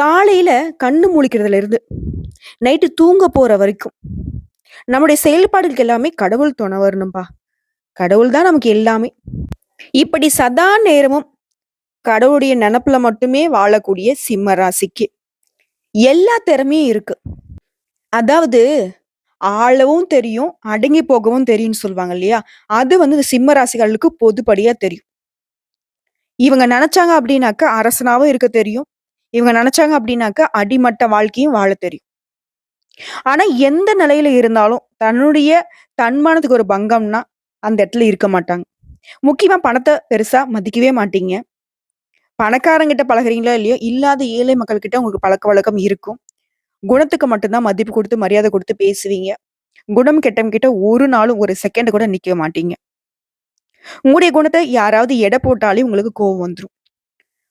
காலையில கண்ணு முழிக்கிறதுல இருந்து, நைட்டு தூங்க போற வரைக்கும், நம்முடைய செயல்பாடுகளுக்கு எல்லாமே கடவுள் துணை வரணும்பா. கடவுள் தான் நமக்கு எல்லாமே. இப்படி சதா நேரமும் கடவுளுடைய நினப்புல மட்டுமே வாழக்கூடிய சிம்ம ராசிக்கு, எல்லா திறமையும் இருக்கு. அதாவது ஆளவும் தெரியும், அடங்கி போகவும் தெரியும்னு சொல்லுவாங்க இல்லையா? அது வந்து இந்த சிம்ம ராசிகளுக்கு பொதுப்படியா தெரியும். இவங்க நினைச்சாங்க அப்படின்னாக்க அரசனாவும் இருக்க தெரியும். இவங்க நினைச்சாங்க அப்படின்னாக்க அடிமட்ட வாழ்க்கையும் வாழத் தெரியும். ஆனா எந்த நிலையில இருந்தாலும், தன்னுடைய தன்மானத்துக்கு ஒரு பங்கம்னா, அந்த இடத்துல இருக்க மாட்டாங்க. முக்கியமா பணத்தை பெருசா மதிக்கவே மாட்டீங்க. பணக்காரங்கிட்ட பழகிறீங்களோ இல்லையோ, இல்லாத ஏழை மக்கள்கிட்ட உங்களுக்கு பழக்கவழக்கம் இருக்கும். குணத்துக்கு மட்டும்தான் மதிப்பு கொடுத்து மரியாதை கொடுத்து பேசுவீங்க. குணம் கெட்டம் கிட்ட ஒரு நாளும் ஒரு செகண்ட் கூட நிக்க மாட்டீங்க. உங்களுடைய குணத்தை யாராவது எடை போட்டாலே உங்களுக்கு கோவம் வந்துடும்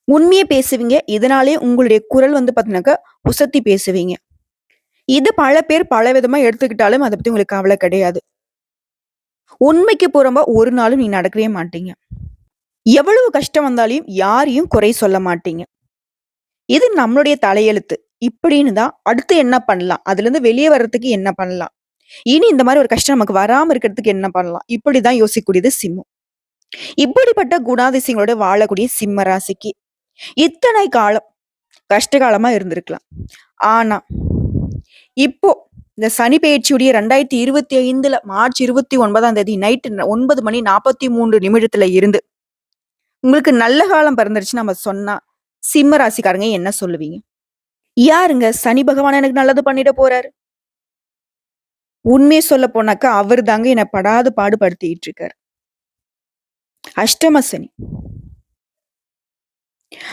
உண்மையை பேசுவீங்க. இதனாலேயே உங்களுடைய குரல் வந்து பார்த்தீங்கன்னாக்கா, உசத்தி பேசுவீங்க. இது பல பேர் பல விதமா எடுத்துக்கிட்டாலும், அதை பத்தி உங்களுக்கு கவலை கிடையாது. உண்மைக்கு புறம்பா ஒரு நாளும் நீ நடக்கவே மாட்டீங்க. எவ்வளவு கஷ்டம் வந்தாலையும் யாரையும் குறை சொல்ல மாட்டீங்க. இது நம்மளுடைய தலையெழுத்து. இப்படின்னு தான் அடுத்து என்ன பண்ணலாம்? அதுலேருந்து வெளியே வர்றதுக்கு என்ன பண்ணலாம்? இனி இந்த மாதிரி ஒரு கஷ்டம் நமக்கு வராம இருக்கிறதுக்கு என்ன பண்ணலாம்? இப்படிதான் யோசிக்கக்கூடியது சிம்மம். இப்படிப்பட்ட குணாதிசயங்களோட வாழக்கூடிய சிம்ம ராசிக்கு, இத்தனை காலம் கஷ்டகாலமா இருந்திருக்கலாம். ஆனா, இப்போ இந்த சனி பயிற்சியுடைய ரெண்டாயிரத்தி இருபத்தி ஐந்துல மார்ச் 29ஆம் தேதி நைட் ஒன்பது மணி 43 நிமிடத்துல இருந்து, உங்களுக்கு நல்ல காலம் பிறந்துருச்சு நம்ம சொன்னா, சிம்ம ராசிக்காரங்க என்ன சொல்லுவீங்க? யாருங்க சனி பகவான் எனக்கு நல்லது பண்ணிட போறாரு? உண்மையை சொல்ல போனாக்கா, அவர் தாங்க என்னை படாது பாடுபடுத்திட்டு இருக்காரு. அஷ்டம சனி.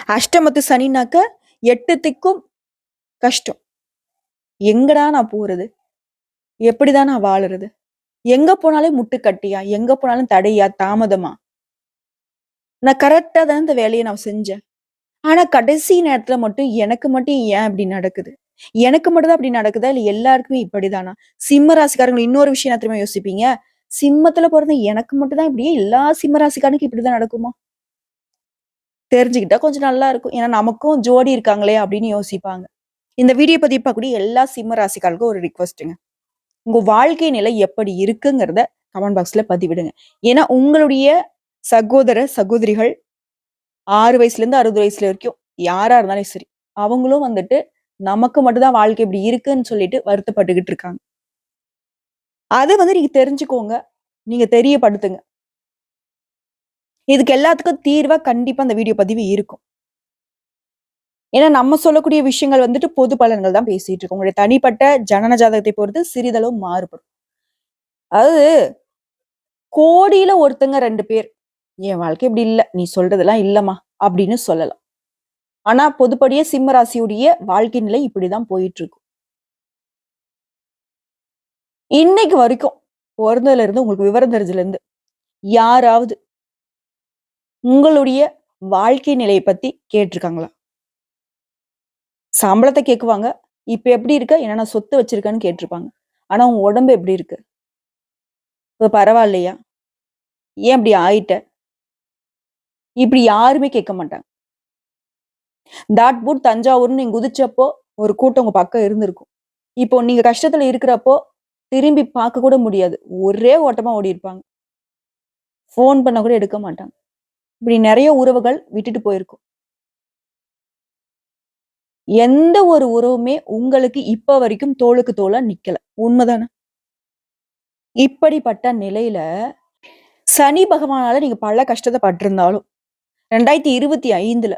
அஷ்டமத்து சனினாக்க எட்டு திக்கும் கஷ்டம். எங்கடா நான் போறது? எப்படிதான் நான் வாழுறது? எங்க போனாலும் முட்டுக்கட்டியா? எங்க போனாலும் தடையா? தாமதமா? நான் கரெக்டா தான் இந்த வேலையை நான் செஞ்சேன். ஆனா கடைசி நேரத்துல மட்டும் எனக்கு மட்டும் ஏன் இப்படி நடக்குது? எனக்கு மட்டும் தான் நடக்குதா? இல்ல எல்லாருக்குமே இப்படிதானா? சிம்ம ராசிக்காரங்க இன்னொரு விஷயம் என்ன யோசிப்பீங்க? சிம்மத்துல பிறந்த எனக்கு மட்டும் தான் இப்படியே எல்லா சிம்ம ராசிக்காரனுக்கும் இப்படிதான் நடக்குமா? தெரிஞ்சுக்கிட்டா கொஞ்சம் நல்லா இருக்கும். ஏன்னா நமக்கும் ஜோடி இருக்காங்களே அப்படின்னு யோசிப்பாங்க. இந்த வீடியோ பதிவு பார்க்கக்கூடிய எல்லா சிம்ம ராசிக்காருக்கும் ஒரு ரிக்வஸ்ட்டுங்க உங்க வாழ்க்கை நிலை எப்படி இருக்குங்கிறத கமெண்ட் பாக்ஸ்ல பதிவிடுங்க. ஏன்னா உங்களுடைய சகோதர, சகோதரிகள் 6 வயசுலேருந்து அறுபது வயசுல வரைக்கும் யாரா இருந்தாலும் சரி, அவங்களும் வந்துட்டு நமக்கு மட்டும்தான் வாழ்க்கை இப்படி இருக்குன்னு சொல்லிட்டு வருத்தப்பட்டுக்கிட்டு இருக்காங்க. அதை வந்து நீங்க தெரிஞ்சுக்கோங்க. நீங்க தெரியப்படுத்துங்க. இதுக்கு எல்லாத்துக்கும் தீர்வா கண்டிப்பா அந்த வீடியோ பதிவு இருக்கும். ஏன்னா நம்ம சொல்லக்கூடிய விஷயங்கள் வந்துட்டு பொது பலன்கள் தான் பேசிட்டு இருக்கோம். உங்களுடைய தனிப்பட்ட ஜனன ஜாதகத்தை பொறுத்து சிறிதளவு மாறுபடும். அதாவது கோடியில ஒருத்தங்க ரெண்டு பேர், "என் வாழ்க்கை இப்படி இல்ல. நீ சொல்றதெல்லாம் இல்லம்மா" அப்படின்னு சொல்லலாம். ஆனா பொதுப்படியே சிம்ம ராசியுடைய வாழ்க்கை நிலை இப்படிதான் போயிட்டு இருக்கும். இன்னைக்கு வரைக்கும் பிறந்ததுல இருந்து உங்களுக்கு விவரம் தெரிஞ்சதுல இருந்து, யாராவது உங்களுடைய வாழ்க்கை நிலையை பத்தி கேட்டிருக்காங்களா சம்பளத்தை கேட்குவாங்க இப்ப எப்படி இருக்க? என்னென்ன சொத்து வச்சிருக்கன்னு கேட்டிருப்பாங்க ஆனா உன் உடம்பு எப்படி இருக்கு? இப்ப பரவாயில்லையா ஏன் இப்படி ஆயிட்ட? இப்படி யாருமே கேட்க மாட்டாங்க. தாட்பூட், தஞ்சாவூர்னு நீங்க குதிச்சப்போ, ஒரு கூட்டம் உங்க பக்கம் இருந்திருக்கும். இப்போ நீங்க கஷ்டத்துல இருக்கிறப்போ, திரும்பி பார்க்க கூட முடியாது. ஒரே ஓட்டமா ஓடியிருப்பாங்க. ஃபோன் பண்ண கூட எடுக்க மாட்டாங்க. இப்படி நிறைய உறவுகள் விட்டுட்டு போயிருக்கும். எந்த ஒரு உறவுமே உங்களுக்கு இப்ப வரைக்கும் தோளுக்கு தோலா நிக்கல. உண்மைதானே இப்படிப்பட்ட நிலையில, சனி பகவானால நீங்க பல கஷ்டத்தை பட்டிருந்தாலும், 2025ல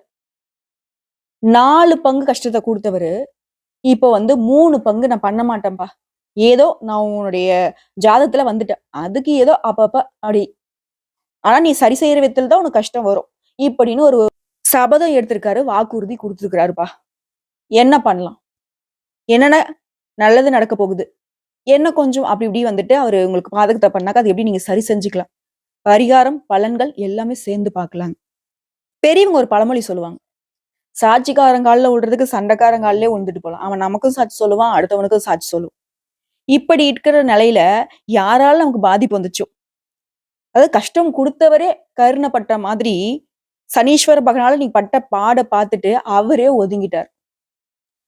4 பங்கு கஷ்டத்தை கொடுத்தவரு இப்ப வந்து மூணு பங்கு நான் பண்ண மாட்டேன்பா. ஏதோ நான் உன்னுடைய ஜாதகத்துல வந்துட்டேன். அதுக்கு ஏதோ அப்பப்ப அப்படி. ஆனா நீ சரி செய்யற விதத்துல தான் உனக்கு கஷ்டம் வரும். இப்படின்னு ஒரு சபதம் எடுத்திருக்காரு. வாக்குறுதி குடுத்திருக்காருப்பா. என்ன பண்ணலாம்? என்னென்ன நல்லது நடக்க போகுது? என்ன கொஞ்சம் அப்படி இப்படி வந்துட்டு அவர் உங்களுக்கு பாதகத்தை பண்ணாக்க, அது எப்படி நீங்க சரி செஞ்சுக்கலாம்? பரிகாரம், பலன்கள் எல்லாமே சேர்ந்து பார்க்கலாங்க. பெரியவங்க ஒரு பழமொழி சொல்லுவாங்க. சாட்சிக்காரங்காலில் விடுறதுக்கு சண்டைக்காரங்காலே சண்டைக்காரன் போகலாம் விழுந்துட்டு அவன் நமக்கும் சாட்சி சொல்லுவான், அடுத்தவனுக்கும் சாட்சி சொல்லுவான். இப்படி இருக்கிற நிலையில, யாரால நமக்கு பாதிப்பு வந்துச்சோ, அதாவது கஷ்டம் கொடுத்தவரே கருணப்பட்ட மாதிரி, சனீஸ்வர பகனால நீ பட்ட பாட பார்த்துட்டு அவரே ஒதுங்கிட்டார்.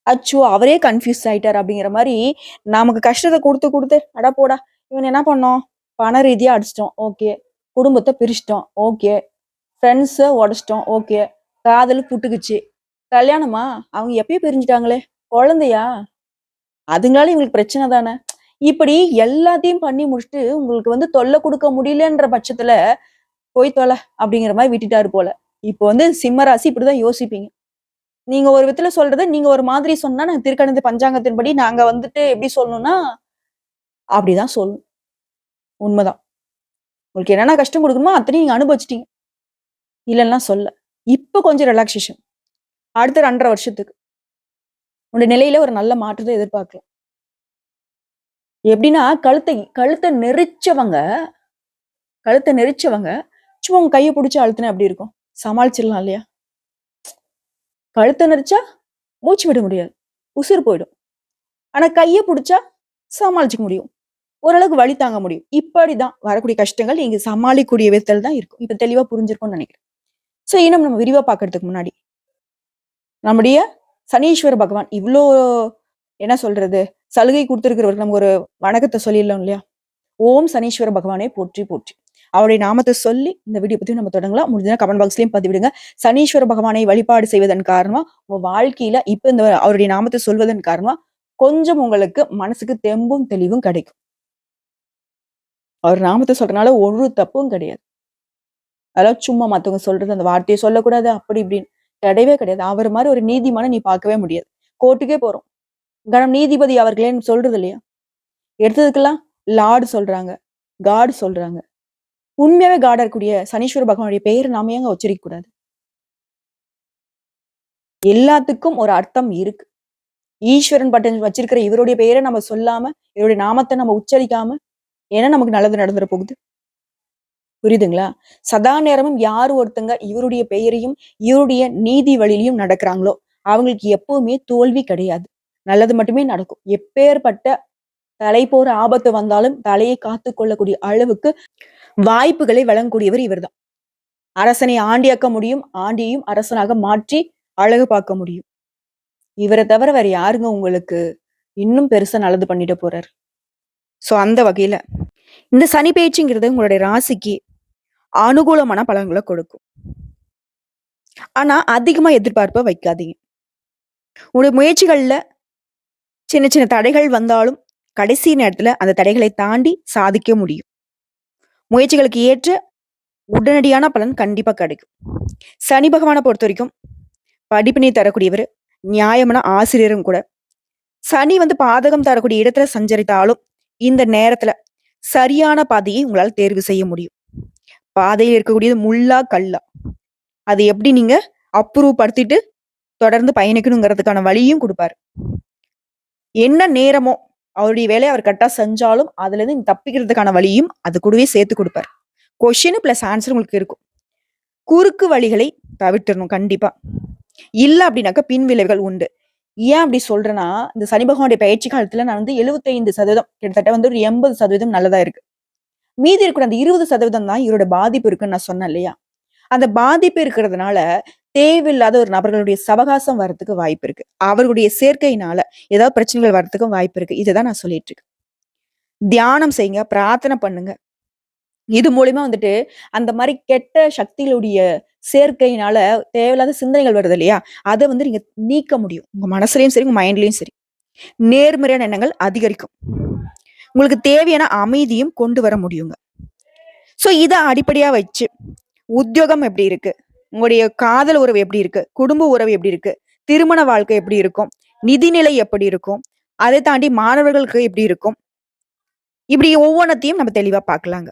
அச்சோ அவரே கன்ஃபியூஸ் ஆயிட்டார் அப்படிங்கிற மாதிரி நமக்கு கஷ்டத்தை கொடுத்து கொடுத்து அடா போடா இவன் என்ன பண்ணோம்? பண ரீதியா அடிச்சிட்டோம். ஓகே. குடும்பத்தை பிரிச்சிட்டோம். ஓகே. ஃப்ரெண்ட்ஸை உடச்சிட்டோம். ஓகே. காதல் புட்டுக்குச்சு. கல்யாணமா? அவங்க எப்பயும் பிரிஞ்சுட்டாங்களே. குழந்தையா? அதுங்களால இவங்களுக்கு பிரச்சனை தானே? இப்படி எல்லாத்தையும் பண்ணி முடிச்சுட்டு உங்களுக்கு வந்து தொல்லை கொடுக்க முடியலன்ற பட்சத்துல போய் தொலை அப்படிங்கிற மாதிரி விட்டுட்டாரு போல. இப்போ வந்து சிம்ம ராசி இப்படிதான் யோசிப்பீங்க. நீங்க ஒரு விதத்துல சொல்றது நீங்க ஒரு மாதிரி சொன்னா நாங்க திருக்கணித பஞ்சாங்கத்தின்படி நாங்க வந்துட்டு எப்படி சொல்லணும்னா அப்படிதான் சொல்லணும். உண்மைதான். உங்களுக்கு என்னென்ன கஷ்டம் கொடுக்கணுமோ அத்தனையும் நீங்க அனுபவிச்சிட்டீங்க. இல்லைன்னா சொல்ல. இப்ப கொஞ்சம் ரிலாக்ஸேஷன் அடுத்த ரெண்டரை வருஷத்துக்கு. உங்களுடைய நிலையில ஒரு நல்ல மாற்றத்தை எதிர்பார்க்கலாம். எப்படின்னா கழுத்தை கழுத்தை நெரிச்சவங்க கழுத்தை நெரிச்சவங்க சும்மா உங்க கையை பிடிச்சி அழுத்தினா எப்படி இருக்கும்? சமாளிச்சிடலாம் இல்லையா? கழுத்தை நெரிச்சா மூச்சு விட முடியாது. உசுறு போயிடும். ஆனா கையை பிடிச்சா சமாளிச்சுக்க முடியும். ஓரளவுக்கு வழி தாங்க முடியும். இப்படிதான் வரக்கூடிய கஷ்டங்கள் இங்க சமாளிக்கக்கூடிய விதத்தில் தான் இருக்கும். இப்ப தெளிவா புரிஞ்சிருக்கும்னு நினைக்கிறேன். சோ இன்னும் நம்ம விரிவா பார்க்கறதுக்கு முன்னாடி நம்முடைய சனீஸ்வர பகவான் இவ்வளோ என்ன சொல்றது சலுகை கொடுத்திருக்கிறவருக்கு நம்ம ஒரு வணக்கத்தை சொல்லிடலாம் இல்லையா? ஓம் சனீஸ்வர பகவானே போற்றி போற்றி. அவருடைய நாமத்தை சொல்லி இந்த வீடியோ பத்தி நம்ம தொடங்கலாம். முடிஞ்சா கமெண்ட் பாக்ஸ்லயும் பதிவிடுங்க. சனீஸ்வர பகவானை வழிபாடு செய்வதன் காரணமா உங்க வாழ்க்கையில இப்ப இந்த அவருடைய நாமத்தை சொல்வதன் காரணமா கொஞ்சம் உங்களுக்கு மனசுக்கு தெம்பும் தெளிவும் கிடைக்கும். அவர் நாமத்தை சொல்றதுனால ஒரு தப்பும் கிடையாது. அதெல்லாம் சும்மா மத்தவங்க சொல்றது அந்த வார்த்தையை சொல்லக்கூடாது அப்படி இப்படின்னு. கிடையவே கிடையாது. அவர் மாதிரி ஒரு நீதிமான நீ பார்க்கவே முடியாது. கோர்ட்டுக்கே போறோம். கணம் நீதிபதி அவர்களேன்னு சொல்றது இல்லையா எடுத்ததுக்கெல்லாம் லார்டு சொல்றாங்க காடு சொல்றாங்க. உண்மையாவே காடா இருக்கக்கூடிய சனீஸ்வர பகவானுடைய பெயர் நாம ஏங்க உச்சரிக்க கூடாது? எல்லாத்துக்கும் ஒரு அர்த்தம் இருக்கு. ஈஸ்வரன் பட்டன் வச்சிருக்கிற இவருடைய பெயரை நம்ம சொல்லாம இவருடைய நாமத்தை நம்ம உச்சரிக்காம ஏன்னா நமக்கு நல்லது நடந்துட போகுது. புரியுதுங்களா? சதா நேரமும் யார் ஒருத்தங்க இவருடைய பெயரையும் இவருடைய நீதி வழியிலையும் நடக்கிறாங்களோ அவங்களுக்கு எப்பவுமே தோல்வி கிடையாது. நல்லது மட்டுமே நடக்கும். எப்பேற்பட்ட தலை போற ஆபத்து வந்தாலும் தலையை காத்து கொள்ளக்கூடிய அளவுக்கு வாய்ப்புகளை வழங்கக்கூடியவர் இவர்தான். அரசனை ஆண்டியாக்க முடியும் ஆண்டியையும் அரசனாக மாற்றி அழகு பார்க்க முடியும். இவரை தவிர வேற யாருங்க உங்களுக்கு இன்னும் பெருசா நல்லது பண்ணிட போறாரு? சோ அந்த வகையில இந்த சனி பேச்சுங்கிறது உங்களுடைய ராசிக்கு அனுகூலமான பலன்களை கொடுக்கும். ஆனா அதிகமா எதிர்பார்ப்ப வைக்காதீங்க. உங்களுடைய முயற்சிகள்ல சின்ன சின்ன தடைகள் வந்தாலும் கடைசி நேரத்துல அந்த தடைகளை தாண்டி சாதிக்க முடியும். முயற்சிகளுக்கு ஏற்ற உடனடியான பலன் கண்டிப்பா கிடைக்கும். சனி பகவானை பொறுத்த வரைக்கும் படிப்பினை தரக்கூடியவர் நியாயமான ஆசிரியரும் கூட. சனி வந்து பாதகம் தரக்கூடிய இடத்துல சஞ்சரித்தாலும் இந்த நேரத்துல சரியான பாதையை உங்களால் தேர்வு செய்ய முடியும். பாதையில் இருக்கக்கூடியது முள்ளா கல்லா. அது எப்படி நீங்க அப்ரூவ் படுத்திட்டு தொடர்ந்து பயணிக்கணுங்கிறதுக்கான வழியும் கொடுப்பாரு. என்ன நேரமோ அவருடைய வேலையை அவர் கரெக்டாக செஞ்சாலும் அதுலேருந்து தப்பிக்கிறதுக்கான வழியும் அது கூடவே சேர்த்து கொடுப்பாரு. கொஷின் ப்ளஸ் ஆன்சர் உங்களுக்கு இருக்கும். குறுக்கு வழிகளை தவிர்த்திடணும் கண்டிப்பாக இல்லை அப்படின்னாக்கா பின் விளைவுகள் உண்டு. ஏன் அப்படி சொல்றேன்னா இந்த சனி பகவானுடைய பயிற்சி காலத்துல நான் வந்து 75% சதவீதம் கிட்டத்தட்ட வந்து ஒரு எண்பது சதவீதம் நல்லதா இருக்கு. மீதி இருக்கிற அந்த இருபது சதவீதம் தான் இவரோட பாதிப்பு இருக்குன்னு நான் சொன்னேன் இல்லையா? அந்த பாதிப்பு இருக்கிறதுனால தேவையில்லாத ஒரு நபர்களுடைய சவகாசம் வர்றதுக்கு வாய்ப்பு இருக்கு. அவர்களுடைய சேர்க்கையினால ஏதாவது பிரச்சனைகள் வர்றதுக்கும் வாய்ப்பு இருக்கு. இதுதான் நான் சொல்லிட்டு இருக்கேன். தியானம் செய்யுங்க பிரார்த்தனை பண்ணுங்க. இது மூலியமா வந்துட்டு அந்த மாதிரி கெட்ட சக்திகளுடைய சேர்க்கையினால தேவையில்லாத சிந்தனைகள் வருது இல்லையா? அதை வந்து நீங்க நீக்க முடியும். உங்க மனசுலயும் சரி உங்க மைண்ட்லயும் சரி. நேர்மறையான எண்ணங்கள் அதிகரிக்கும். உங்களுக்கு தேவையான அமைதியும் கொண்டு வர முடியுங்க. ஸோ இதை அடிப்படையா வச்சு உத்தியோகம் எப்படி இருக்கு? உங்களுடைய காதல் உறவு எப்படி இருக்கு? குடும்ப உறவு எப்படி இருக்கு? திருமண வாழ்க்கை எப்படி இருக்கும்? நிதிநிலை எப்படி இருக்கும்? அதை தாண்டி மாணவர்களுக்கு எப்படி இருக்கும்? இப்படி ஒவ்வொன்றத்தையும் நம்ம தெளிவா பார்க்கலாங்க.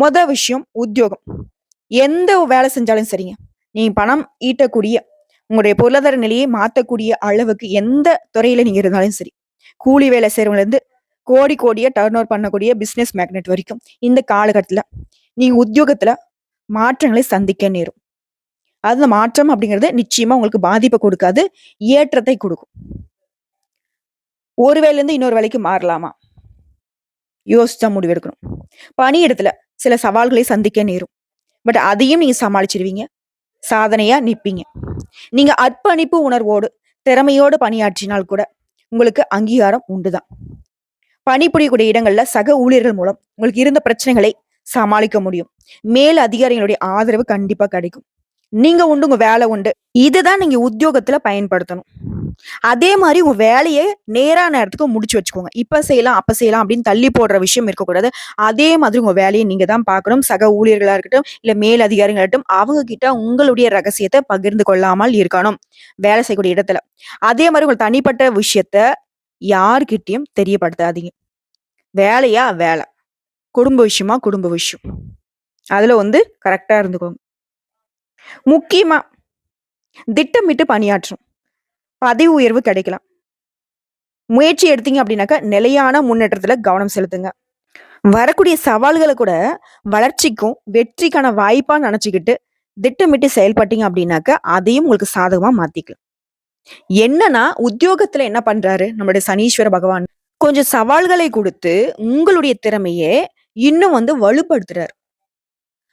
மொத விஷயம் உத்தியோகம். எந்த வேலை செஞ்சாலும் சரிங்க. நீ பணம் ஈட்டக்கூடிய உங்களுடைய பொருளாதார நிலையை மாற்றக்கூடிய அளவுக்கு எந்த துறையில நீங்க இருந்தாலும் சரி. கூலி வேலை செய்யறவங்க இருந்து கோடி கோடியா டர்ன் ஓவர் பண்ணக்கூடிய பிசினஸ் மேக்னெட் வரைக்கும் இந்த காலகட்டத்தில் நீ உத்தியோகத்துல மாற்றங்களை சந்திக்க நேரும். அந்த மாற்றம் அப்படிங்கிறது நிச்சயமா உங்களுக்கு பாதிப்பை கொடுக்காது ஏற்றத்தை கொடுக்கும். ஒரு வேலையிலேருந்து இன்னொரு வேலைக்கு மாறலாமா? யோசிச்சா முடிவெடுக்கணும் பணியிடத்துல சில சவால்களை சந்திக்க நேரும். பட் அதையும் நீங்க சமாளிச்சிருவீங்க. சாதனையா நிற்பீங்க நீங்க அர்ப்பணிப்பு உணர்வோடு திறமையோடு பணியாற்றினால் கூட உங்களுக்கு அங்கீகாரம் உண்டுதான். பணிபுரியக்கூடிய இடங்கள்ல சக ஊழியர்கள் மூலம் உங்களுக்கு இருந்த பிரச்சனைகளை சமாளிக்க முடியும். மேல் அதிகாரிகளுடைய ஆதரவு கண்டிப்பா கிடைக்கும். நீங்க உண்டு உங்க வேலை உண்டு. இதுதான் நீங்க உத்தியோகத்துல பயன்படுத்தணும். அதே மாதிரி உங்க வேலையை நேரா நேரத்துக்கு முடிச்சு வச்சுக்கோங்க. இப்ப செய்யலாம் அப்ப செய்யலாம் அப்படின்னு தள்ளி போடுற விஷயம் இருக்கக்கூடாது. அதே மாதிரி உங்க வேலையை நீங்க தான் பார்க்கணும். சக ஊழியர்களா இருக்கட்டும் இல்ல மேல் அதிகாரிகளா இருக்கட்டும் அவங்க கிட்ட உங்களுடைய ரகசியத்தை பகிர்ந்து கொள்ளாமல் இருக்கணும். வேலை செய்யக்கூடிய இடத்துல. அதே மாதிரி உங்க தனிப்பட்ட விஷயத்த யார்கிட்டயும் தெரியப்படுத்தாதீங்க. வேலையா வேலை. குடும்ப விஷயமா குடும்ப விஷயம். அதுல வந்து கரெக்டா இருந்துக்கோங்க. முக்கியமா திட்டமிட்டு பணியாற்றும். பதவி உயர்வு கிடைக்கலாம். முயற்சி எடுத்தீங்க அப்படின்னாக்கா நிலையான முன்னேற்றத்துல கவனம் செலுத்துங்க. வரக்கூடிய சவால்களை கூட வளர்ச்சிக்கும் வெற்றிக்கான வாய்ப்பாக நினச்சிக்கிட்டு திட்டமிட்டு செயல்பட்டீங்க அப்படின்னாக்க அதையும் உங்களுக்கு சாதகமாக மாத்திக்கலாம். என்னன்னா உத்தியோகத்துல என்ன பண்றாரு? நம்மளுடைய சனீஸ்வர பகவான். கொஞ்சம் சவால்களை கொடுத்து உங்களுடைய திறமையை இன்னும் வந்து வலுப்படுத்துறாரு.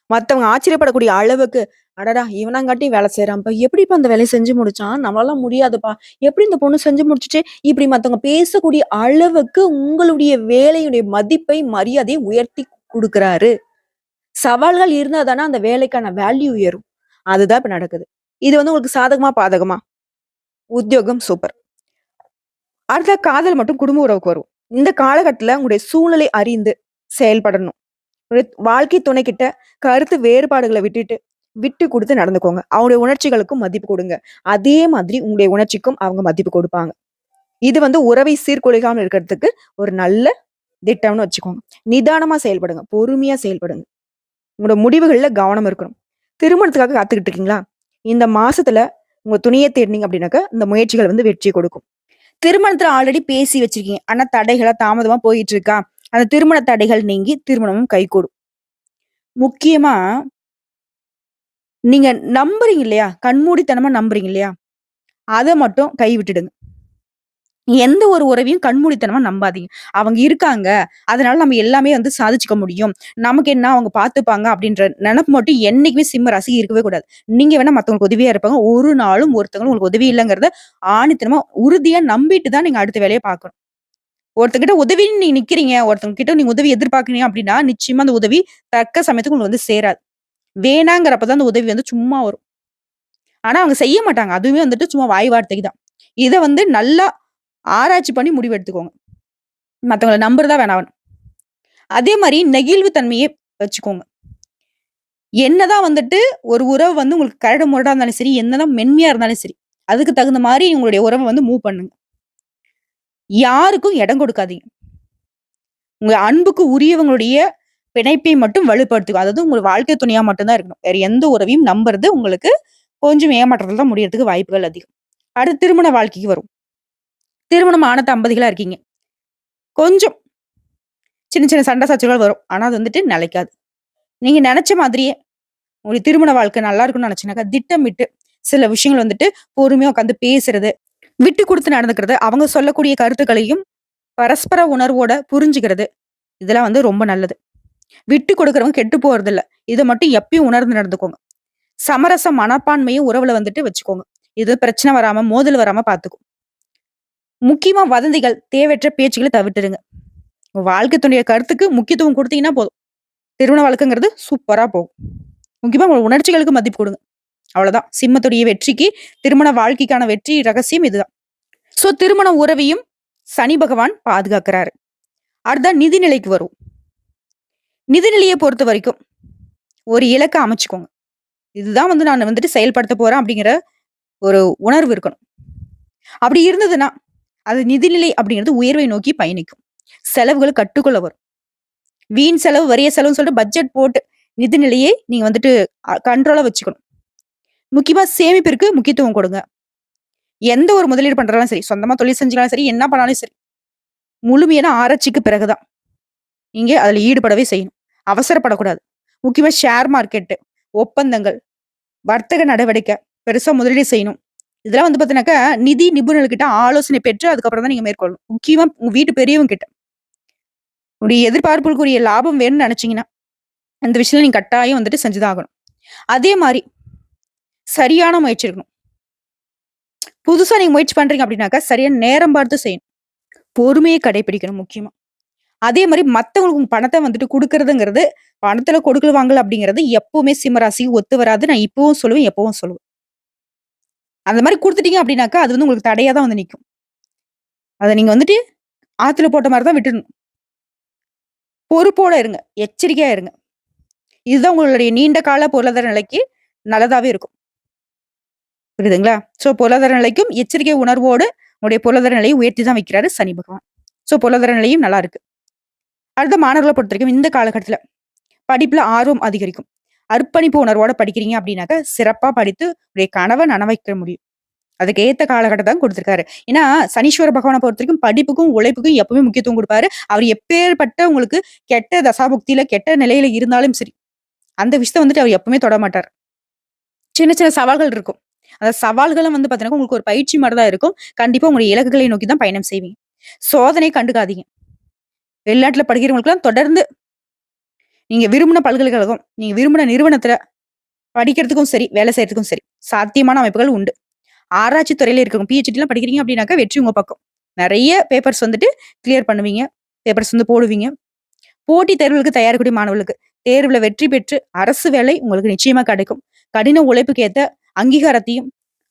மத்தவங்க ஆச்சரியப்படக்கூடிய அளவுக்கு அடடா இவனாங்காட்டி வேலை செய்யறான்ப்பா எப்படிப்பா அந்த வேலையை செஞ்சு முடிச்சான்? நம்மளால முடியாதுப்பா. எப்படி இந்த பொண்ணு செஞ்சு முடிச்சுட்டு இப்படி மத்தவங்க பேசக்கூடிய அளவுக்கு உங்களுடைய வேலையுடைய மதிப்பை மரியாதையை உயர்த்தி கொடுக்குறாரு. சவால்கள் இருந்தா தானே அந்த வேலைக்கான வேல்யூ உயரும். அதுதான் இப்ப நடக்குது. இது வந்து உங்களுக்கு சாதகமா பாதகமா? உத்தியோகம் சூப்பர் அடுத்த காதல் மட்டும் குடும்ப உறவுக்கு வரும் இந்த காலகட்டத்தில் உங்களுடைய சூழ்நிலை அறிந்து செயல்படணும். ஒரு வாழ்க்கை துணை கிட்ட கருத்து வேறுபாடுகளை விட்டுட்டு விட்டு கொடுத்து நடந்துக்கோங்க. அவங்களுடைய உணர்ச்சிகளுக்கும் மதிப்பு கொடுங்க. அதே மாதிரி உங்களுடைய உணர்ச்சிக்கும் அவங்க மதிப்பு கொடுப்பாங்க. இது வந்து உறவை சீர்குலைக்காமல் இருக்கிறதுக்கு ஒரு நல்ல திட்டம்னு வச்சுக்கோங்க. நிதானமா செயல்படுங்க. பொறுமையா செயல்படுங்க. உங்களோட முடிவுகள்ல கவனம் இருக்கணும். திருமணத்துக்காக காத்துக்கிட்டு இருக்கீங்களா? இந்த மாசத்துல உங்க துணியை தேடினீங்க அப்படின்னாக்கா இந்த முயற்சிகள் வந்து வெற்றி கொடுக்கும். திருமணத்துல ஆல்ரெடி பேசி வச்சிருக்கீங்க. ஆனா தடைகளா தாமதமா போயிட்டு இருக்கா? அந்த திருமண தடைகள் நீங்கி திருமணமும் கைகூடும். முக்கியமா நீங்க நம்புறீங்க இல்லையா? கண்மூடித்தனமா நம்புறீங்க இல்லையா? அதை மட்டும் கை விட்டுடுங்க எந்த ஒரு உறவையும் கண்மூடித்தனமா நம்பாதீங்க. அவங்க இருக்காங்க. அதனால நம்ம எல்லாமே வந்து சாதிச்சுக்க முடியும். நமக்கு என்ன அவங்க பார்த்துப்பாங்க அப்படின்ற நினப்பு மட்டும் என்னைக்குமே சிம்ம ரசிகை இருக்கவே கூடாது. நீங்க வேணா மத்தவங்களுக்கு உதவியா இருப்பாங்க. ஒரு நாளும் ஒருத்தவங்களும் உங்களுக்கு உதவி இல்லைங்கிறத ஆணித்தனமா உறுதியா நம்பிட்டு தான் நீங்க அடுத்த வேலையை பார்க்கணும். ஒருத்தங்கிட்ட உதவின்னு நீங்க நிக்கிறீங்க. ஒருத்தவங்க கிட்ட நீங்க உதவி எதிர்பார்க்கறீங்க அப்படின்னா நிச்சயமா அந்த உதவி தக்க சமயத்துக்கு உங்களுக்கு வந்து சேராது. வேணாங்கிறப்ப தான் அந்த உதவி வந்து சும்மா வரும். ஆனா அவங்க செய்ய மாட்டாங்க. அதுவுமே வந்துட்டு சும்மா வாய் வார்த்தைக்கு தான் இதை வந்து நல்லா ஆராய்ச்சி பண்ணி முடிவு எடுத்துக்கோங்க. மற்றவங்களை நம்புறதா வேணாம் அதே மாதிரி நெகிழ்வு தன்மையை வச்சுக்கோங்க. என்னதான் வந்துட்டு ஒரு உறவு வந்து உங்களுக்கு கரடு முரடா இருந்தாலும் சரி என்னதான் மென்மையா இருந்தாலும் சரி அதுக்கு தகுந்த மாதிரி உங்களுடைய உறவை வந்து மூவ் பண்ணுங்க. யாருக்கும் இடம் கொடுக்காதீங்க. உங்க அன்புக்கு உரியவங்களுடைய பிணைப்பை மட்டும் வலுப்படுத்துக்கும் அதாவது உங்களுக்கு வாழ்க்கை துணையா மட்டும்தான் இருக்கணும். வேற எந்த உறவையும் நம்புறது உங்களுக்கு கொஞ்சம் ஏமாற்றத்தில் தான் முடியறதுக்கு வாய்ப்புகள் அதிகம். அடுத்து திருமண வாழ்க்கைக்கு வரும். திருமணம் ஆன தம்பதிகளா இருக்கீங்க. கொஞ்சம் சின்ன சின்ன சண்டை சச்சரவுகள் வரும். ஆனா அது வந்துட்டு நிலைக்காது. நீங்க நினைச்ச மாதிரியே உங்களுக்கு திருமண வாழ்க்கை நல்லா இருக்கும்னு நினைச்சீங்கன்னாக்கா திட்டமிட்டு சில விஷயங்கள் வந்துட்டு பொறுமையா உட்காந்து பேசுறது விட்டு கொடுத்து நடந்துக்கிறது அவங்க சொல்லக்கூடிய கருத்துக்களையும் பரஸ்பர உணர்வோட புரிஞ்சுக்கிறது இதெல்லாம் வந்து ரொம்ப நல்லது. விட்டு கொடுக்குறவங்க கெட்டு போறதில்ல. இதை மட்டும் எப்பயும் உணர்ந்து நடந்துக்கோங்க. சமரச மனப்பான்மையும் உறவுல வந்துட்டு வச்சுக்கோங்க. இது பிரச்சனை வராம மோதல் வராம பாத்துக்கும் முக்கியமா வதந்திகள் தேவையற்ற பேச்சுகளை தவிட்டுருங்க உங்க வாழ்க்கை துணைய கருத்துக்கு முக்கியத்துவம் கொடுத்தீங்கன்னா போதும். திருமண வழக்குங்கிறது சூப்பரா போகும். முக்கியமா உங்க உணர்ச்சிகளுக்கு மதிப்பு கொடுங்க. அவ்வளவுதான். சிம்மத்துடைய வெற்றிக்கு திருமண வாழ்க்கைக்கான வெற்றி ரகசியம் இதுதான். சோ திருமண உறவையும் சனி பகவான் பாதுகாக்கிறாரு. அடுத்த நிதிநிலைக்கு வரும் நிதிநிலையை பொறுத்த வரைக்கும் ஒரு இலக்கை அமைச்சுக்கோங்க. இதுதான் வந்து நான் வந்துட்டு செயல்படுத்த போறேன் அப்படிங்கிற ஒரு உணர்வு இருக்கணும். அப்படி இருந்ததுன்னா அது நிதிநிலை அப்படிங்கிறது உயர்வை நோக்கி பயணிக்கும். செலவுகள் கட்டுக்குள்ள வரும். வீண் செலவு வரிய செலவுன்னு சொல்லிட்டு பட்ஜெட் போட்டு நிதிநிலையை நீங்க வந்துட்டு கண்ட்ரோலா வச்சுக்கணும். முக்கியமா சேமிப்பிற்கு முக்கியத்துவம் கொடுங்க. எந்த ஒரு முதலீடு பண்றாலும் சரி சொந்தமா தொழில் செஞ்சாலும் சரி என்ன பண்ணாலும் சரி முழுமையான ஆராய்ச்சிக்கு பிறகுதான். நீங்க அதுல ஈடுபடவே செய்யணும். அவசரப்படக்கூடாது. முக்கியமா ஷேர் மார்க்கெட்டு ஒப்பந்தங்கள் வர்த்தக நடவடிக்கை பெருசா முதலீடு செய்யணும். இதெல்லாம் வந்து பார்த்தீங்கன்னாக்கா நிதி நிபுணர்கிட்ட ஆலோசனை பெற்று அதுக்கப்புறம் தான் நீங்க மேற்கொள்ளணும். முக்கியமா உங்க வீட்டு பெரியவங்க கிட்ட உடைய எதிர்பார்ப்புக்குரிய லாபம் வேணும்னு நினைச்சீங்கன்னா அந்த விஷயம் நீங்க கட்டாயம் வந்துட்டு செஞ்சுதான் ஆகணும் அதே மாதிரி சரியான முயற்சி இருக்கணும் புதுசா நீங்க முயற்சி பண்றீங்க அப்படின்னாக்கா, சரியான நேரம் பார்த்து செய்யணும். பொறுமையை கடைப்பிடிக்கணும் முக்கியமா. அதே மாதிரி மற்றவங்களுக்கு பணத்தை வந்துட்டு கொடுக்கறதுங்கிறது பணத்துல கொடுக்கல் வாங்கல் அப்படிங்கிறது எப்பவுமே சிம்மராசிக்கு ஒத்து வராது. நான் இப்பவும் சொல்லுவேன், எப்பவும் சொல்லுவேன். அந்த மாதிரி கொடுத்துட்டீங்க அப்படின்னாக்கா, அது வந்து உங்களுக்கு தடையா தான் வந்து நிற்கும் அதை நீங்க வந்துட்டு ஆத்துல போட்ட மாதிரி தான் விட்டுடணும். பொறுப்போட இருங்க. எச்சரிக்கையா இருங்க. இதுதான் உங்களுடைய நீண்ட கால பொருளாதார நிலைக்கு நல்லதாவே இருக்கும். புரியுதுங்களா? ஸோ பொருளாதார நிலைக்கும் எச்சரிக்கை உணர்வோடு உங்களுடைய பொருளாதார நிலையை உயர்த்தி தான் வைக்கிறாரு சனி பகவான். ஸோ பொருளாதார நிலையும் நல்லா இருக்கு. அடுத்த பொறுத்த வரைக்கும் இந்த காலகட்டத்துல படிப்புல ஆர்வம் அதிகரிக்கும். அர்ப்பணிப்பு உணர்வோட படிக்கிறீங்க அப்படின்னாக்கா, சிறப்பா படித்து உடைய கனவ நனவைக்க முடியும். அதுக்கு ஏத்த காலகட்டம் தான் கொடுத்துருக்காரு ஏன்னா, சனீஸ்வர பகவான பொறுத்தவரைக்கும் படிப்புக்கும், உழைப்புக்கும் எப்பவுமே முக்கியத்துவம் கொடுப்பாரு அவர் எப்பேர்ப்பட்ட உங்களுக்கு கெட்ட தசாபுக்தியில, கெட்ட நிலையில இருந்தாலும் சரி, அந்த விஷயத்த வந்துட்டு அவர் எப்பவுமே தொடமாட்டார். சின்ன சின்ன சவால்கள் இருக்கும். அந்த சவால்களும் வந்து பார்த்தீங்கன்னா, உங்களுக்கு ஒரு பயிற்சி மாதிரி தான் இருக்கும். கண்டிப்பா உங்களுடைய இலக்குகளை நோக்கி தான் பயணம் செய்வீங்க. சோதனை கண்டுக்காதீங்க. வெளிநாட்டில் படிக்கிறவங்களுக்குலாம் தொடர்ந்து நீங்க விரும்பின பல்கலைக்கழகம், நீங்க விரும்பின நிறுவனத்துல படிக்கிறதுக்கும் சரி, வேலை செய்யறதுக்கும் சரி, சாத்தியமான அமைப்புகள் உண்டு. ஆராய்ச்சி துறையில இருக்கவங்க பிஹெச்டிலாம் படிக்கிறீங்க அப்படின்னாக்கா, வெற்றி உங்க பக்கம். நிறைய பேப்பர்ஸ் வந்துட்டு கிளியர் பண்ணுவீங்க. பேப்பர்ஸ் வந்து போடுவீங்க. போட்டி தேர்வுகளுக்கு தயாரிக்கக்கூடிய மாணவர்களுக்கு, தேர்வுல வெற்றி பெற்று அரசு வேலை உங்களுக்கு நிச்சயமா கிடைக்கும். கடின உழைப்புக்கு ஏத்த அங்கீகாரத்தையும்,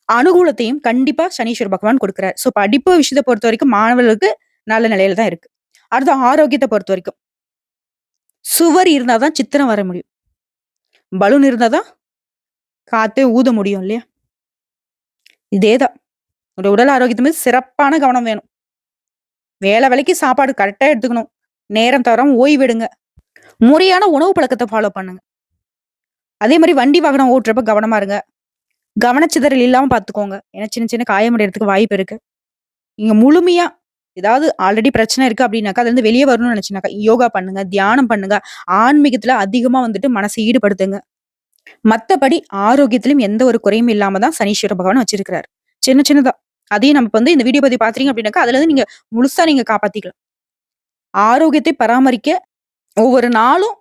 அனுகூலத்தையும் கண்டிப்பா சனீஸ்வர பகவான் கொடுக்குறாரு ஸோ படிப்பு விஷயத்த பொறுத்தவரைக்கும் மாணவர்களுக்கு நல்ல நிலையில தான் இருக்கு. அடுத்து பொறுத்த வரைக்கும் சுவர் இருந்தால் தான் சித்திரம் வர முடியும். பலூன் இருந்தால் தான் காற்றே ஊத முடியும் இல்லையா? இதே தான். உங்களுடைய உடல் ஆரோக்கியத்து மீது சிறப்பான கவனம் வேணும். வேலை வேலைக்கு சாப்பாடு கரெக்டாக எடுத்துக்கணும். நேரம் தவறாம ஓய்வெடுங்க. முறையான உணவு பழக்கத்தை ஃபாலோ பண்ணுங்க. அதே மாதிரி வண்டி வாகனம் ஓட்டுறப்ப கவனமா இருங்க. கவனச்சிதறல் இல்லாமல் பார்த்துக்கோங்க. ஏன்னா சின்ன சின்ன காயம் வாய்ப்பு இருக்கு. நீங்க முழுமையா ஏதாவது ஆல்ரெடி பிரச்சனை இருக்கு அப்படின்னாக்கா, அதுலருந்து வெளியே வரணும்னு நினைச்சுனாக்கா யோகா பண்ணுங்க, தியானம் பண்ணுங்க. ஆன்மீகத்துல அதிகமா வந்துட்டு மனசை ஈடுபடுத்துங்க. மத்தபடி ஆரோக்கியத்திலும் எந்த ஒரு குறையும் இல்லாம தான் சனீஸ்வர பகவான் வச்சிருக்கிறாரு. சின்ன சின்னதா. அதையும் நம்ம வந்து இந்த வீடியோ பத்தி பாத்தீங்க அப்படின்னாக்கா, அதுலருந்து நீங்க முழுசா நீங்க காப்பாத்திக்கலாம். ஆரோக்கியத்தை பராமரிக்க ஒவ்வொரு நாளும்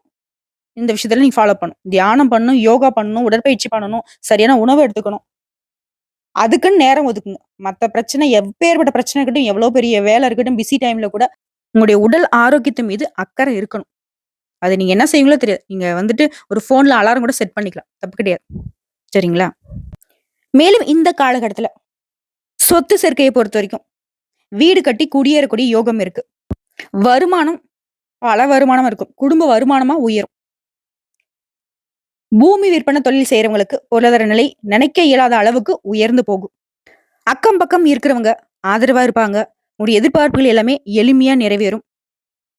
இந்த விஷயத்துல நீங்க ஃபாலோ பண்ணும் தியானம் பண்ணணும், யோகா பண்ணணும், உடற்பயிற்சி பண்ணணும், சரியான உணவு எடுத்துக்கணும். அதுக்குன்னு நேரம் ஒதுக்குங்க. மற்ற பிரச்சனை எப்பேற்பட்ட பிரச்சனை இருக்கட்டும், எவ்வளோ பெரிய வேலை இருக்கட்டும், பிஸி டைம்ல கூட உங்களுடைய உடல் ஆரோக்கியத்தை மீது அக்கறை இருக்கணும். அது நீங்க என்ன செய்வீங்களோ தெரியாது. நீங்க வந்துட்டு ஒரு ஃபோன்ல அலாரம் கூட செட் பண்ணிக்கலாம். தப்பு கிடையாது. சரிங்களா? மேலும் இந்த காலகட்டத்துல சொத்து சேர்க்கையை பொறுத்த வரைக்கும் வீடு கட்டி குடியேறக்கூடிய யோகம் இருக்கு. வருமானம் பல வருமானம் இருக்கும். குடும்ப வருமானமா உயரும். பூமி விற்பனை தொழில் செய்கிறவங்களுக்கு பொருளாதார நிலை நினைக்க இயலாத அளவுக்கு உயர்ந்து போகும். அக்கம் பக்கம் இருக்கிறவங்க ஆதரவா இருப்பாங்க. உங்களுடைய எதிர்பார்ப்புகள் எல்லாமே எளிமையா நிறைவேறும்.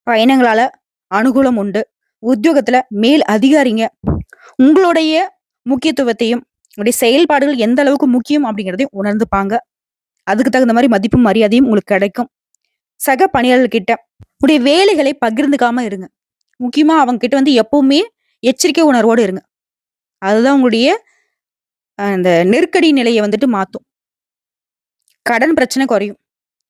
பயணங்களால அனுகூலம் உண்டு. உத்தியோகத்துல மேல் அதிகாரிங்க உங்களுடைய முக்கியத்துவத்தையும், உங்களுடைய செயல்பாடுகள் எந்த அளவுக்கு முக்கியம் அப்படிங்கிறதையும் உணர்ந்துப்பாங்க. அதுக்கு தகுந்த மாதிரி மதிப்பும், மரியாதையும் உங்களுக்கு கிடைக்கும். சக பணியாளர்கிட்ட உங்களுடைய வேலைகளை பகிர்ந்துக்காம இருங்க. முக்கியமா அவங்க கிட்ட வந்து எப்பவுமே எச்சரிக்கை உணர்வோடு இருங்க. அதுதான் உங்களுடைய அந்த நெருக்கடி நிலையை வந்துட்டு மாற்றும் கடன் பிரச்சனை குறையும்.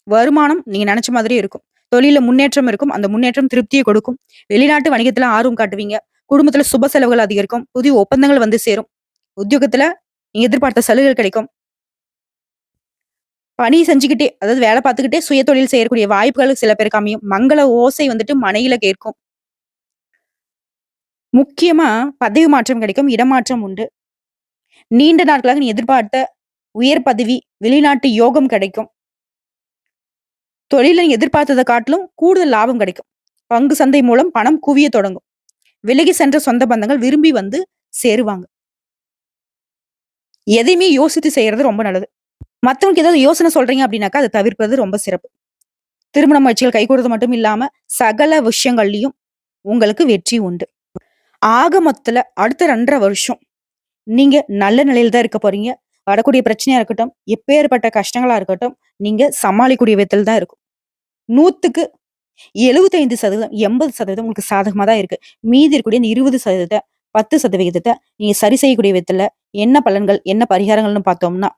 வருமானம் நீங்கள் நினச்ச மாதிரியே இருக்கும். தொழிலில் முன்னேற்றம் இருக்கும். அந்த முன்னேற்றம் திருப்தியை கொடுக்கும். வெளிநாட்டு வணிகத்தில் ஆர்வம் காட்டுவீங்க. குடும்பத்தில் சுப செலவுகள் அதிகரிக்கும். புதிய ஒப்பந்தங்கள் வந்து சேரும். உத்தியோகத்தில் நீங்கள் எதிர்பார்த்த சலுகைகள் கிடைக்கும். பணி செஞ்சுக்கிட்டே அதாவது வேலை பார்த்துக்கிட்டே சுய தொழில் செய்யக்கூடிய வாய்ப்புகள் சில பேருக்கு அமையும். மங்கள ஓசை வந்துட்டு மனையில கேட்கும். முக்கியமா பதவி மாற்றம் கிடைக்கும். இடமாற்றம் உண்டு. நீண்ட நாட்களாக நீ எதிர்பார்த்த உயர் பதவி, வெளிநாட்டு யோகம் கிடைக்கும். தொழிலை எதிர்பார்த்ததை காட்டிலும் கூடுதல் லாபம் கிடைக்கும். பங்கு சந்தை மூலம் பணம் குவிய தொடங்கும். விலகி சென்ற சொந்த பந்தங்கள் விரும்பி வந்து சேருவாங்க. எதையுமே யோசித்து செய்யறது ரொம்ப நல்லது. மற்றவங்களுக்கு ஏதாவது யோசனை சொல்றீங்க அப்படின்னாக்கா, அதை தவிர்ப்பது ரொம்ப சிறப்பு. திருமண முயற்சிகள் கைகூடுறது மட்டும் இல்லாம, சகல விஷயங்கள்லையும் உங்களுக்கு வெற்றி உண்டு. ஆக மொத்தத்துல அடுத்த 2 1/2 வருஷம் நீங்க நல்ல நிலையில தான் இருக்க போறீங்க. வரக்கூடிய பிரச்சனையா இருக்கட்டும், எப்பேர்ப்பட்ட கஷ்டங்களா இருக்கட்டும், நீங்க சமாளிக்கக்கூடிய விதத்தில் தான் இருக்கும். 100க்கு 75% 80% உங்களுக்கு சாதகமா தான் இருக்கு. மீதி இருக்கக்கூடிய இந்த 20% 10% நீங்க சரி செய்யக்கூடிய விதத்துல என்ன பலன்கள், என்ன பரிகாரங்கள்னு பார்த்தோம்னா,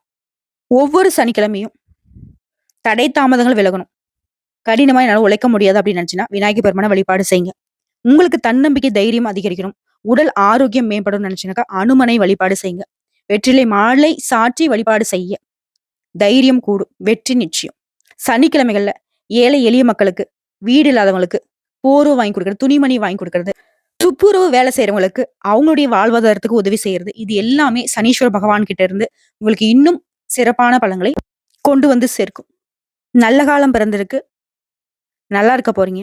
ஒவ்வொரு சனிக்கிழமையும் தடை தாமதங்கள் விலகணும். கடினமா என்னால் உழைக்க முடியாது அப்படின்னு நினைச்சீங்கன்னா, விநாயகர் பெருமான வழிபாடு செய்யுங்க. உங்களுக்கு தன்னம்பிக்கை, தைரியம் அதிகரிக்கணும். உடல் ஆரோக்கியம் மேம்படணும்னு நினைச்சுனாக்கா அனுமனை வழிபாடு செய்யுங்க. வெற்றிலை மாலை சாற்றி வழிபாடு செய்ய. தைரியம் கூடும் வெற்றி நிச்சயம் சனிக்கிழமைகள்ல ஏழை எளிய மக்களுக்கு வீடு இல்லாதவங்களுக்கு போர்வை வாங்கி கொடுக்கறது துணிமணி வாங்கி கொடுக்கறது துப்புரவு வேலை செய்யறவங்களுக்கு அவங்களுடைய வாழ்வாதாரத்துக்கு உதவி செய்யறது இது எல்லாமே சனீஸ்வர பகவான் கிட்ட இருந்து உங்களுக்கு இன்னும் சிறப்பான பலங்களை கொண்டு வந்து சேர்க்கும் நல்ல காலம் பிறந்திருக்கு நல்லா இருக்க போறீங்க